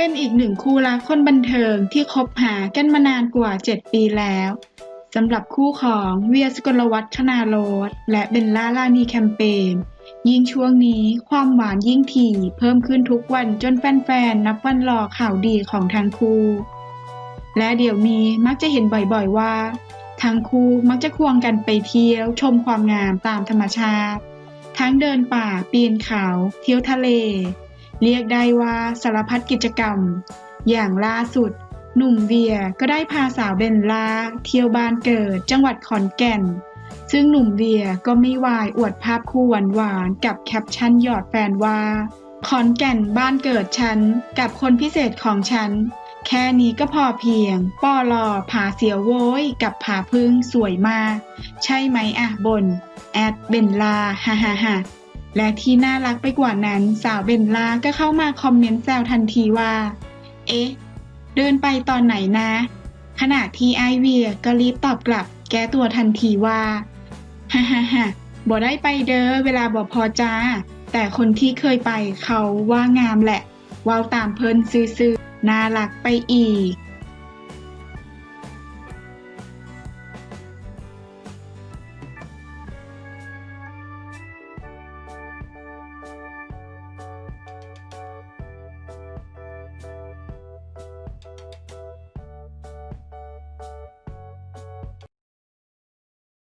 เป็นอีกหนึ่งคู่รักคนบันเทิงที่คบหากันมานานกว่า 7 ปีแล้วสำหรับคู่ของเวียสกลวัฒน์คณาโรสและเบลล่าลานีแคมเปญยิ่งช่วงนี้ความหวานยิ่งถี่เพิ่มขึ้นทุกวันจนแฟนๆ นับวันรอข่าวดีของทั้งคู่ และเดี๋ยวนี้มักจะเห็นบ่อยๆว่า ทั้งคู่มักจะควงกันไปเที่ยวชมความงามตามธรรมชาติ ทั้งเดินป่าปีนเขา เที่ยวทะเล เรียกได้ว่าสารพัดกิจกรรม อย่างล่าสุด หนุ่มเวียก็ได้พาสาวเบนลาเที่ยวบ้านเกิดจังหวัดขอนแก่น ซึ่งหนุ่มเวียก็ไม่วายอวดภาพคู่หวานๆกับแคปชั่นหยอดแฟนว่าขอนแก่นบ้านเกิดฉัน กับคนพิเศษของฉัน แค่นี้ก็พอเพียง ป้อลอผาเสียวโว้ย กับผาพึ่งสวยมาก ใช่ไหมอะบน แอดเบนลาฮ่าฮ่าฮ่า และที่น่ารักไปกว่านั้นสาวเบนลาก็เข้ามาคอมเมนต์แซวทันทีว่า เอ๊ะ เดินไปตอนไหนนะ ขณะที่ไอเวียก็รีบตอบกลับ แก้ตัวทันทีว่าฮ่าฮ่าฮ่าบ่ได้ไปเด้อเวลาบ่พอจ้า แต่คนที่เคยไปเขาว่างามแหละว้าวตามเพิ่นซื่อๆน่ารักไปอีก